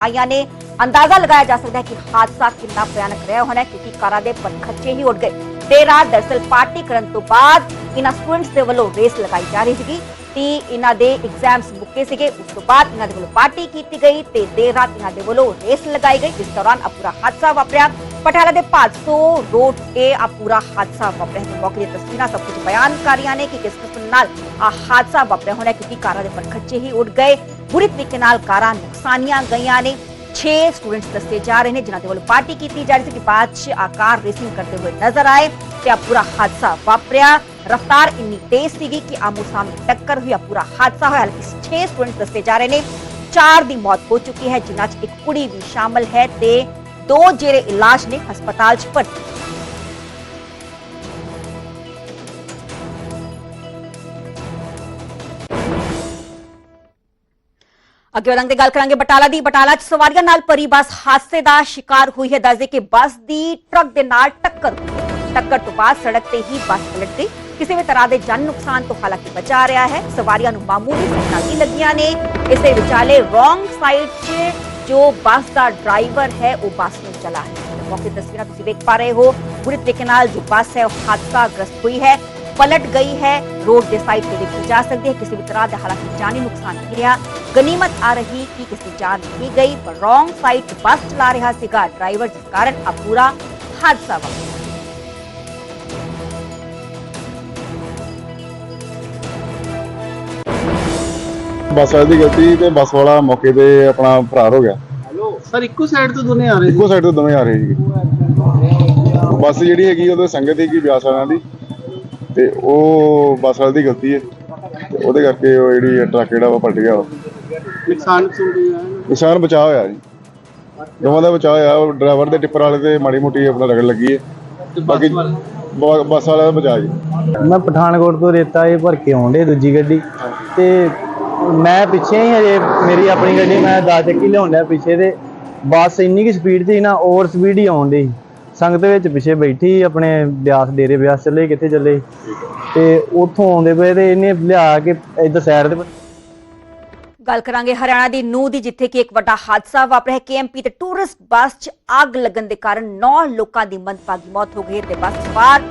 ਆਈਆਂ ਨੇ ਅੰਦਾਜ਼ਾ ਲਗਾਇਆ ਜਾ ਸਕਦਾ ਹੈ ਕਿ ਹਾਦਸਾ ਕਿੰਨਾ ਭਿਆਨਕ ਰਿਹਾ ਹੋਣਾ ਹੈ ਕਿਉਂਕਿ ਕਾਰਾਂ ਦੇ ਪਨਖੱਚੇ ਹੀ ਉੱਡ ਗਏ ਦੇਰ ਰਾਤ ਦਰਸਲ ਪਾਰਟੀ ਕਰਨ ਤੋਂ ਬਾਅਦ ਇਹਨਾਂ ਸਟੂਡੈਂਟਸ ਦੇ ਵੱਲੋਂ ਰੇਸ ਲਗਾਈ ਜਾ ਰਹੀ ਸੀਗੀ ਤੇ ਇਹਨਾਂ ਦੇ ਐਗਜ਼ਾਮਸ ਮੁੱਕੇ ਸੀਗੇ ਉਸ ਤੋਂ ਬਾਅਦ ਇਹਨਾਂ ਦੇ ਵੱਲੋਂ ਪਾਰਟੀ ਕੀਤੀ ਗਈ ਤੇ ਦੇਰ ਰਾਤ ਇਹਨਾਂ ਦੇ ਵੱਲੋਂ ਰੇਸ ਲਗਾਈ ਗਈ ਜਿਸ ਦੌਰਾਨ ਆ ਪੂਰਾ ਹਾਦਸਾ ਵਾਪਰਿਆ ਪਟਿਆਲਾ ਦੇ ਭਾਦਸੋ ਰੋਡ ਤੇ ਆ ਪੂਰਾ ਹਾਦਸਾ ਵਾਪਰਿਆ ਤੇ ਮੌਕੇ ਦੀਆਂ ਤਸਵੀਰਾਂ ਸਭ ਕੁਝ ਬਿਆਨ ਕਰ ਰਹੀਆਂ ਨੇ ਕਿ ਕਿਸ ਕਿਸਮ ਨਾਲ ਆ ਹਾਦਸਾ ਵਾਪਰਿਆ ਹੋਣਾ ਹੈ ਕਿਉਂਕਿ ਕਾਰਾਂ ਦੇ ਪਨਖੱਚੇ ਹੀ ਉੱਡ ਗਏ ਬੁਰੀ ਤਰੀਕੇ ਨਾਲ ਕਾਰਾਂ ਨੁਕਸਾਨੀਆਂ ਗਈਆਂ ਨੇ 6 ਸਟੂਡੈਂਟਸ ਦੱਸੇ ਜਾ ਰਹੇ ਨੇ ਜਿਨ੍ਹਾਂ ਦੇ ਵੱਲੋਂ ਪਾਰਟੀ ਕੀਤੀ ਜਾ ਰਹੀ ਸੀ ਕਿ ਬਾਅਦ 'ਚ ਆ ਕਾਰ ਰੇਸਿੰਗ ਕਰਦੇ ਹੋਏ ਨਜ਼ਰ ਆਏ ਤੇ ਆ ਪੂਰਾ ਹਾਦਸਾ ਵਾਪਰਿਆ ਰਫ਼ਤਾਰ ਇੰਨੀ ਤੇਜ਼ ਸੀਗੀ ਕਿ ਆਮੋ ਸਾਹਮਣੇ ਟੱਕਰ ਹੋਈ ਆ ਪੂਰਾ ਹਾਦਸਾ ਹੋਇਆ ਹਾਲਾਂਕਿ 6 ਸਟੂਡੈਂਟਸ ਦੱਸੇ ਜਾ ਰਹੇ ਨੇ 4 ਦੀ ਮੌਤ ਹੋ ਚੁੱਕੀ ਹੈ ਜਿਨ੍ਹਾਂ 'ਚ ਇੱਕ ਕੁੜੀ ਵੀ ਸ਼ਾਮਲ ਹੈ ਤੇ ਦੋ ਜਿਹੜੇ ਇਲਾਜ ਨੇ ਹਸਪਤਾਲ 'ਚ ਭਰਤੀ ਅੱਗੇ ਵਧਾਂਗੇ, ਗੱਲ ਕਰਾਂਗੇ ਬਟਾਲਾ ਦੀ। ਬਟਾਲਾ 'ਚ ਸਵਾਰੀਆਂ ਨਾਲ ਭਰੀ ਬੱਸ ਹਾਦਸੇ ਦਾ ਸ਼ਿਕਾਰ ਹੋਈ ਹੈ। ਦੱਸਦੇ ਕਿ ਬੱਸ ਦੀ ਟਰੱਕ ਦੇ ਨਾਲ ਟੱਕਰ ਟੱਕਰ ਤੋਂ ਬਾਅਦ ਸੜਕ ਤੇ ਹੀ ਬੱਸ ਪਲਟ ਗਈ। ਕਿਸੇ ਵੀ ਤਰ੍ਹਾਂ ਦੇ ਜਾਨ ਨੁਕਸਾਨ ਤੋਂ ਹਾਲਾਂਕਿ ਬਚਾ ਰਿਹਾ ਹੈ। ਸਵਾਰੀਆਂ ਨੂੰ ਮਾਮੂਲੀ ਸੱਟਾਂ ਵੀ ਲੱਗੀਆਂ ਨੇ। ਇਸੇ ਵਿਚਾਲੇ ਰੋਂਗ ਸਾਈਡ 'ਚ ਜੋ ਬੱਸ ਦਾ ਡਰਾਈਵਰ ਹੈ, ਉਹ ਬੱਸ ਨੂੰ ਚਲਾ ਰਿਹਾ ਹੈ। ਮੌਕੇ ਤਸਵੀਰਾਂ ਤੁਸੀਂ ਦੇਖ ਪਾ ਰਹੇ ਹੋ। ਬੁਰੀ ਤਰੀਕੇ ਨਾਲ ਜੋ ਬੱਸ ਹੈ, ਉਹ ਹਾਦਸਾ ਗ੍ਰਸਤ ਹੋਈ ਹੈ। ਪਲਟ ਗਈ ਹੈ ਰੋਡ ਦੇ ਸਾਈਡ ਤੇ ਦੇਖੀ ਜਾ ਸਕਦੀ ਹੈ ਕਿਸੇ ਵੀ ਤਰ੍ਹਾਂ ਦਾ ਹਾਲਾਂਕਿ ਜਾਨੀ ਨੁਕਸਾਨ ਨਹੀਂ ਰਿਹਾ ਗਨੀਮਤ ਆ ਰਹੀ ਕਿ ਕਿਸੇ ਜਾਨ ਨਹੀਂ ਗਈ ਪਰ ਰੋਂਗ ਸਾਈਡ ਤੇ ਬੱਸ ਚਲਾ ਰਿਹਾ ਸੀਗਾ ਡਰਾਈਵਰ ਜਿਸ ਕਾਰਨ ਆ ਪੂਰਾ ਹਾਦਸਾ ਵਾਪਰਿਆ ਬੱਸ ਵਾਲੇ ਦੀ ਗਲਤੀ ਤੇ ਬੱਸ ਵਾਲਾ ਮੌਕੇ ਤੇ ਆਪਣਾ ਫਰਾਰ ਹੋ ਗਿਆ ਸਰ ਇੱਕੋ ਸਾਈਡ ਤੋਂ ਦੋਨੇ ਆ ਰਹੇ ਇੱਕੋ ਸਾਈਡ ਤੋਂ ਦੋਵੇਂ ਆ ਰਹੇ ਸੀ ਬੱਸ ਜਿਹੜੀ ਹੈਗੀ ਉਹਦੇ ਸੰਗਤ ਹੈਗੀ ਬਿਆਸ ਵਾਲਿਆਂ ਦੀ ਤੇ ਉਹ ਬੱਸ ਵਾਲੇ ਦੀ ਗਲਤੀ ਹੈ। ਤੇ ਉਹਦੇ ਕਰਕੇ ਉਹ ਜਿਹੜੀ ਟਰੱਕ ਜਿਹੜਾ ਵਾ ਪਲਟ ਗਿਆ ਵਾ। ਨੁਕਸਾਨ ਨੁਕਸਾਨ ਕੋਈ ਆਇਆ? ਨਾ? ਨਿਸ਼ਾਨ ਬਚਾ ਹੋਇਆ ਜੀ। ਦੋਵਾਂ ਦਾ ਬਚਾ ਹੋਇਆ ਉਹ ਡਰਾਈਵਰ ਦੇ ਟਿੱਪਰ ਵਾਲੇ ਤੇ ਮਾੜੀ ਮੋਟੀ ਆਪਣਾ ਰਗੜ ਲੱਗੀ ਹੈ। ਤੇ ਬਾਕੀ ਬੱਸ ਵਾਲੇ? ਬ- ਬੱਸ ਵਾਲਾ ਦਾ ਬਚਾ ਜੀ। ਮੈਂ ਪਠਾਨਕੋਟ ਤੋਂ ਰੇਤਾ ਇਹ ਭਰ ਕੇ ਆਉਂਦੇ ਦੂਜੀ ਗੱਡੀ। ਤੇ ਮੈਂ ਪਿੱਛੇ ਹੀ ਹਜੇ ਮੇਰੀ ਆਪਣੀ ਗੱਡੀ ਮੈਂ 10 ਚੱਕੀ ਲਿਆਉਂਦਾ ਪਿੱਛੇ ਤੇ। ਬੱਸ ਇੰਨੀ ਕੀ ਸਪੀਡ ਸੀ ਨਾ ਓਵਰ ਸਪੀਡ ਹੀ ਆਉਂਦੀ ਸੰਗਤ ਵਿੱਚ ਪਿੱਛੇ ਬੈਠੀ ਆਪਣੇ ਬਿਆਸ, ਡੇਰੇ ਬਿਆਸ ਚੱਲੇ, ਕਿੱਥੇ ਚੱਲੇ? ਤੇ ਉੱਥੋਂ ਆਉਂਦੇ ਪਏ ਤੇ ਇਹਨੇ ਲਿਆ ਕੇ ਇੱਧਰ ਸਾਈਡ ਤੇ ਗੱਲ ਕਰਾਂਗੇ ਹਰਿਆਣਾ ਦੀ ਨੂਹ ਦੀ, ਜਿੱਥੇ ਕਿ ਇੱਕ ਵੱਡਾ ਹਾਦਸਾ ਵਾਪਰਿਆ। ਕੇਐਮਪੀ ਤੇ ਟੂਰਿਸਟ ਬੱਸ 'ਚ ਅੱਗ ਲੱਗਣ ਦੇ ਕਾਰਨ 9 ਲੋਕਾਂ ਦੀ ਮੰਦਭਾਗੀ ਮੌਤ ਹੋ ਗਈ ਤੇ ਬੱਸ ਸਵਾਰ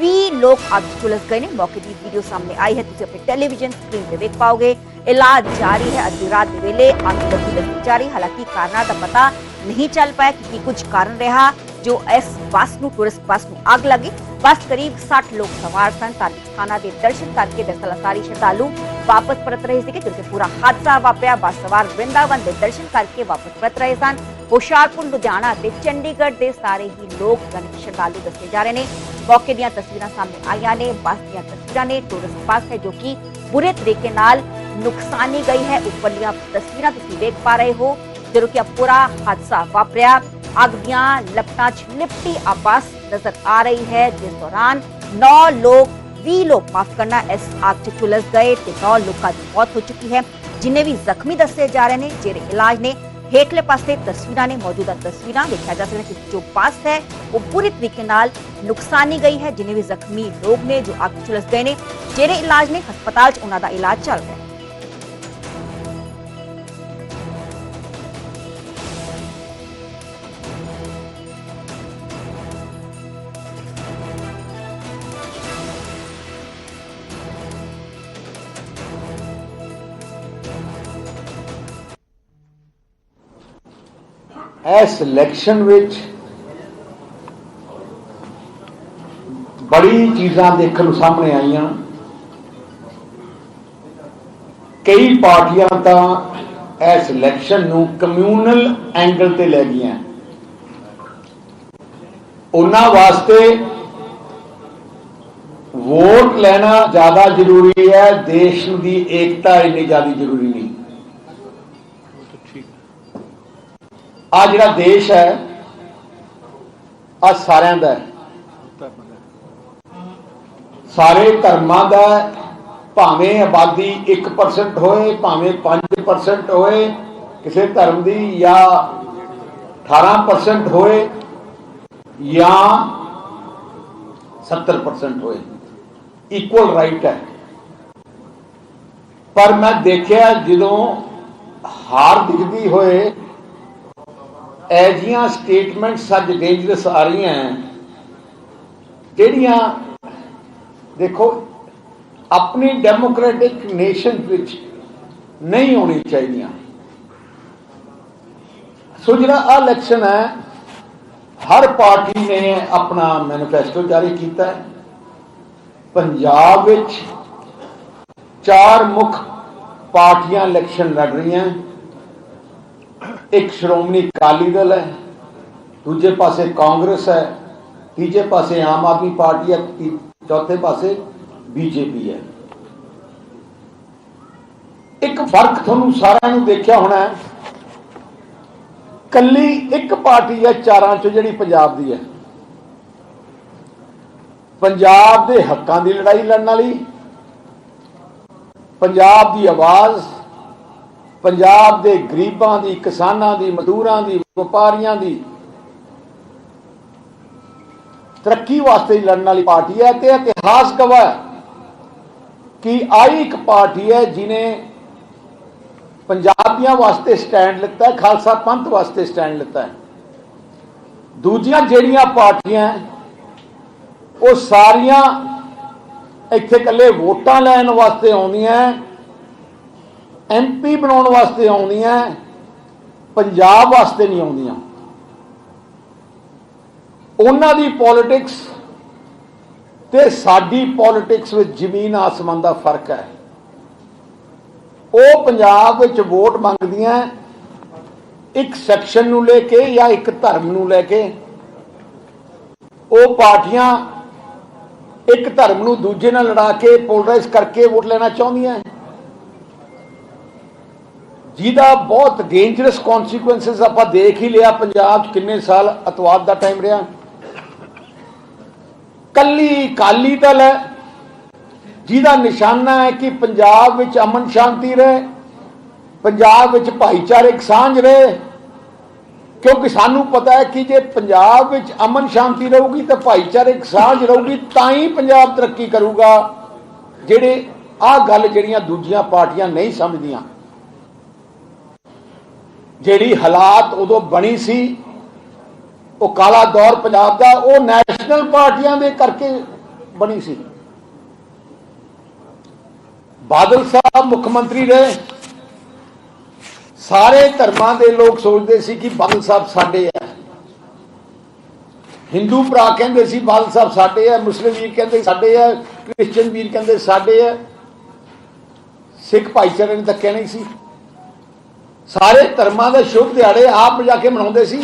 20 ਲੋਕ ਅੱਗ 'ਚ ਗਏ ਨੇ। ਮੌਕੇ ਦੀ ਵੀਡੀਓ ਸਾਹਮਣੇ ਆਈ ਹੈ। ਤੁਸੀਂ ਆਪਣੇ ਟੈਲੀਵਿਜ਼ਨ ਸਕਰੀਨ ਤੇ ਵੇਖ ਪਾਓਗੇ। ਇਲਾਜ ਜਾਰੀ ਹੈ। ਅੱਧੀ ਰਾਤ ਦੇ ਵੇਲੇ ਅੱਗ ਲੱਗੀ ਦੱਸੀ ਜਾ ਰਹੀ ਹਾਲਾਂਕਿ ਕਾਰਨਾਂ ਦਾ ਪਤਾ ਨਹੀਂ ਚੱਲ ਪਾਇਆ ਕਿ ਕੀ ਕੁਝ ਕਾਰਨ ਰਿਹਾ। ਜੋ ਇਸ ਬੱਸ ਨੂੰ, ਟੂਰਿਸਟ ਬੱਸ ਨੂੰ ਅੱਗ ਲੱਗੀ। ਬੱਸ ਕਰੀਬ 60 ਲੋਕ ਸਵਾਰ ਸਨ। ਧਾਰਮਿਕ ਸਥਾਨਾਂ ਦੇ ਦਰਸ਼ਨ ਕਰਕੇ ਦਰਸਲ ਸਾਰੀ ਸ਼ਰਧਾਲੂ ਵਾਪਸ ਪਰਤ ਰਹੇ ਸੀ ਜਿੱਥੇ ਪੂਰਾ ਹਾਦਸਾ ਵਾਪਰਿਆ। ਬੱਸ ਸਵਾਰ ਵਰਿੰਦਾਵਨ ਦੇ ਦਰਸ਼ਨ ਕਰਕੇ ਵਾਪਸ ਪਰਤ ਰਹੇ ਸਨ। ਹੁਸ਼ਿਆਰਪੁਰ, ਲੁਧਿਆਣਾ ਤੇ ਚੰਡੀਗੜ੍ਹ ਦੇ ਸਾਰੇ ਹੀ ਲੋਕ ਗਣਿਤ ਸ਼ਰਧਾਲੂ ਦੱਸੇ ਜਾ ਰਹੇ ਨੇ। ਮੌਕੇ ਦੀਆਂ ਤਸਵੀਰਾਂ ਸਾਹਮਣੇ ਆਈਆਂ ਨੇ। ਬੱਸ ਦੀਆਂ ਤਸਵੀਰਾਂ ਨੇ ਟੂਰਿਸਟ ਬੱਸ ਹੈ, ਜੋ ਕਿ ਬੁਰੇ ਤਰੀਕੇ ਨਾਲ ਨੁਕਸਾਨੀ ਗਈ ਹੈ। ਉੱਪਰਲੀਆਂ ਤਸਵੀਰਾਂ ਤੁਸੀਂ ਦੇਖ ਪਾ ਰਹੇ ਹੋ, ਜਦੋਂ ਕਿ ਪੂਰਾ ਹਾਦਸਾ ਵਾਪਰਿਆ। ਅੱਗ ਦੀਆਂ ਲਪਟਾਂ 'ਚ ਲਿਪਟੀ ਆ ਬੱਸ ਨਜ਼ਰ ਆ ਰਹੀ ਹੈ। ਜਿਸ ਦੌਰਾਨ 9 ਲੋਕ 20 ਲੋਕ ਮਾਫ ਕਰਨਾ ਇਸ ਅੱਗ 'ਚ ਝੁਲਸ ਗਏ ਤੇ 9 ਲੋਕਾਂ ਦੀ ਮੌਤ ਹੋ ਚੁੱਕੀ ਹੈ। ਜਿੰਨੇ ਵੀ ਜ਼ਖਮੀ ਦੱਸੇ ਜਾ ਰਹੇ ਨੇ, ਜਿਹੜੇ ਇਲਾਜ ਨੇ, ਹੇਠਲੇ ਪਾਸੇ ਤਸਵੀਰਾਂ ਨੇ, ਮੌਜੂਦਾ ਤਸਵੀਰਾਂ ਵੇਖਿਆ ਜਾ ਸਕਦਾ ਕਿ ਜੋ ਪਾਸ ਹੈ, ਉਹ ਪੂਰੀ ਤਰੀਕੇ ਨਾਲ ਨੁਕਸਾਨੀ ਗਈ ਹੈ। ਜਿੰਨੇ ਵੀ ਜ਼ਖਮੀ ਲੋਕ ਨੇ ਜੋ ਅੱਗ ਝੁਲਸ ਗਏ ਨੇ, ਜਿਹੜੇ ਇਲਾਜ ਨੇ, ਹਸਪਤਾਲ 'ਚ ਉਹਨਾਂ ਦਾ ਇਲਾਜ ਚੱਲ ਰਿਹਾ ਹੈ। ਇਸ ਇਲੈਕਸ਼ਨ ਵਿੱਚ ਬੜੀ ਚੀਜ਼ਾਂ ਦੇਖਣ ਨੂੰ ਸਾਹਮਣੇ ਆਈਆਂ। ਕਈ ਪਾਰਟੀਆਂ ਤਾਂ ਇਸ ਇਲੈਕਸ਼ਨ ਨੂੰ ਕਮਿਊਨਲ ਐਂਗਲ ਤੇ ਲੈ ਗਈਆਂ। ਉਹਨਾਂ ਵਾਸਤੇ ਵੋਟ ਲੈਣਾ ਜ਼ਿਆਦਾ ਜ਼ਰੂਰੀ ਹੈ, ਦੇਸ਼ ਦੀ ਏਕਤਾ ਇੰਨੀ ਜ਼ਿਆਦਾ ਜ਼ਰੂਰੀ ਨਹੀਂ। ਆ ਜਿਹੜਾ ਦੇਸ਼ ਹੈ, ਆ ਸਾਰਿਆਂ ਦਾ ਸਾਰੇ ਧਰਮਾਂ ਦਾ ਭਾਵੇਂ ਆਬਾਦੀ 1% ਹੋਏ, ਭਾਵੇਂ 5% ਹੋਏ, ਕਿਸੇ ਧਰਮ ਦੀ ਜਾਂ 18% ਹੋਏ ਜਾਂ 70% ਹੋਏ। ਇਕੁਅਲ ਰਾਈਟ ਹੈ। ਪਰ ਮੈਂ ਦੇਖਿਆ ਜਦੋਂ ਹਾਰ ਦਿਖਦੀ ਹੋਏ ਐਜੀਆਂ ਸਟੇਟਮੈਂਟਸ ਅੱਜ ਡੇਂਜਰਸ ਆ ਰਹੀਆਂ ਜਿਹੜੀਆਂ ਦੇਖੋ, ਆਪਣੀ ਡੈਮੋਕ੍ਰੈਟਿਕ ਨੇਸ਼ਨ ਵਿੱਚ ਨਹੀਂ ਹੋਣੀ ਚਾਹੀਦੀਆਂ। ਸੋ ਜਿਹੜਾ ਆਹ ਇਲੈਕਸ਼ਨ ਹੈ ਹਰ ਪਾਰਟੀ ਨੇ ਆਪਣਾ ਮੈਨੀਫੈਸਟੋ ਜਾਰੀ ਕੀਤਾ ਹੈ ਪੰਜਾਬ ਵਿੱਚ ਚਾਰ ਮੁੱਖ ਪਾਰਟੀਆਂ ਇਲੈਕਸ਼ਨ ਲੜ ਰਹੀਆਂ ਇੱਕ ਸ਼੍ਰੋਮਣੀ ਅਕਾਲੀ ਦਲ ਹੈ, ਦੂਜੇ ਪਾਸੇ ਕਾਂਗਰਸ ਹੈ, ਤੀਜੇ ਪਾਸੇ ਆਮ ਆਦਮੀ ਪਾਰਟੀ ਹੈ ਚੌਥੇ ਪਾਸੇ ਬੀਜੇਪੀ ਹੈ। ਇੱਕ ਫ਼ਰਕ ਤੁਹਾਨੂੰ ਸਾਰਿਆਂ ਨੂੰ ਦੇਖਿਆ ਹੋਣਾ ਹੈ, ਕੱਲੀ ਇੱਕ ਪਾਰਟੀ ਹੈ, ਚਾਰਾਂ ਚੋਂ ਜਿਹੜੀ ਪੰਜਾਬ ਦੀ ਹੈ। ਪੰਜਾਬ ਦੇ ਹੱਕਾਂ ਦੀ ਲੜਾਈ ਲੜਨ ਵਾਲੀ, ਪੰਜਾਬ ਦੀ ਆਵਾਜ਼ ਪੰਜਾਬ ਦੇ ਗਰੀਬਾਂ ਦੀ, ਕਿਸਾਨਾਂ ਦੀ, ਮਜ਼ਦੂਰਾਂ ਦੀ, ਵਪਾਰੀਆਂ ਦੀ ਤਰੱਕੀ ਵਾਸਤੇ ਲੜਨ ਵਾਲੀ ਪਾਰਟੀ ਹੈ ਤੇ ਇਤਿਹਾਸ ਗਵਾਹ ਹੈ ਕਿ ਆਈ ਇੱਕ ਪਾਰਟੀ ਹੈ ਜਿਨੇ ਪੰਜਾਬੀਆਂ ਵਾਸਤੇ ਸਟੈਂਡ ਲਿੱਤਾ ਹੈ, ਖਾਲਸਾ ਪੰਥ ਵਾਸਤੇ ਸਟੈਂਡ ਲਿੱਤਾ ਹੈ। ਦੂਜੀਆਂ ਜਿਹੜੀਆਂ ਪਾਰਟੀਆਂ ਉਹ ਸਾਰੀਆਂ ਇੱਥੇ ਇਕੱਲੇ ਵੋਟਾਂ ਲੈਣ ਵਾਸਤੇ ਆਉਂਦੀਆਂ ਐਮਪੀ ਬਣਾਉਣ ਵਾਸਤੇ ਆਉਂਦੀਆਂ, ਪੰਜਾਬ ਵਾਸਤੇ ਨਹੀਂ ਆਉਂਦੀਆਂ। ਉਹਨਾਂ ਦੀ ਪੋਲਿਟਿਕਸ ਤੇ ਸਾਡੀ ਪੋਲਿਟਿਕਸ ਵਿੱਚ ਜ਼ਮੀਨ ਆਸਮਾਨ ਦਾ ਫ਼ਰਕ ਹੈ। ਉਹ ਪੰਜਾਬ ਵਿੱਚ ਵੋਟ ਮੰਗਦੀਆਂ, ਇੱਕ ਸੈਕਸ਼ਨ ਨੂੰ ਲੈ ਕੇ ਜਾਂ ਇੱਕ ਧਰਮ ਨੂੰ ਲੈ ਕੇ। ਉਹ ਪਾਰਟੀਆਂ ਇੱਕ ਧਰਮ ਨੂੰ ਦੂਜੇ ਨਾਲ ਲੜਾ ਕੇ ਪੋਲਰਾਈਜ਼ ਕਰਕੇ ਵੋਟ ਲੈਣਾ ਚਾਹੁੰਦੀਆਂ। ਜਿਹਦਾ ਬਹੁਤ ਡੇਂਜਰਸ ਕਨਸੀਕੁਐਂਸਸ ਆਪਾਂ ਦੇਖ ਹੀ ਲਿਆ ਪੰਜਾਬ 'ਚ ਕਿੰਨੇ ਸਾਲ ਅਤਵਾਦ ਦਾ ਟਾਈਮ ਰਿਹਾ। ਕੱਲੀ ਕਾਲੀ ਦਲ ਹੈ, ਜਿਹਦਾ ਨਿਸ਼ਾਨਾ ਹੈ ਕਿ ਪੰਜਾਬ ਵਿੱਚ ਅਮਨ ਸ਼ਾਂਤੀ ਰਹੇ, ਪੰਜਾਬ ਵਿੱਚ ਭਾਈਚਾਰਕ ਸਾਂਝ ਰਹੇ। ਕਿਉਂਕਿ ਸਾਨੂੰ ਪਤਾ ਹੈ ਕਿ ਜੇ ਪੰਜਾਬ ਵਿੱਚ ਅਮਨ ਸ਼ਾਂਤੀ ਰਹੂਗੀ ਤਾਂ ਭਾਈਚਾਰਕ ਸਾਂਝ ਰਹੂਗੀ, ਤਾਂ ਹੀ ਪੰਜਾਬ ਤਰੱਕੀ ਕਰੂਗਾ। ਜਿਹੜੇ ਆਹ ਗੱਲ ਜਿਹੜੀਆਂ ਦੂਜੀਆਂ ਪਾਰਟੀਆਂ ਨਹੀਂ ਸਮਝਦੀਆਂ। ਜਿਹੜੀ ਹਾਲਾਤ ਉਦੋਂ ਬਣੀ ਸੀ, ਉਹ ਕਾਲਾ ਦੌਰ ਪੰਜਾਬ ਦਾ, ਉਹ ਨੈਸ਼ਨਲ ਪਾਰਟੀਆਂ ਦੇ ਕਰਕੇ ਬਣੀ ਸੀ। ਬਾਦਲ ਸਾਹਿਬ ਮੁੱਖ ਮੰਤਰੀ ਰਹੇ। ਸਾਰੇ ਧਰਮਾਂ ਦੇ ਲੋਕ ਸੋਚਦੇ ਸੀ ਕਿ ਬਾਦਲ ਸਾਹਿਬ ਸਾਡੇ ਹੈ ਹਿੰਦੂ ਭਰਾ ਕਹਿੰਦੇ ਸੀ, ਬਾਦਲ ਸਾਹਿਬ ਸਾਡੇ ਹੈ ਮੁਸਲਿਮ ਵੀਰ ਕਹਿੰਦੇ ਸਾਡੇ ਹੈ ਕ੍ਰਿਸਚੀਅਨ ਵੀਰ ਕਹਿੰਦੇ ਸਾਡੇ ਹੈ ਸਿੱਖ ਭਾਈਚਾਰੇ ਨੇ ਤਾਂ ਕਹਿਣਾ ਹੀ ਸੀ। ਸਾਰੇ ਧਰਮਾਂ ਦੇ ਸ਼ੁਭ ਦਿਹਾੜੇ ਆਪ ਜਾ ਕੇ ਮਨਾਉਂਦੇ ਸੀ।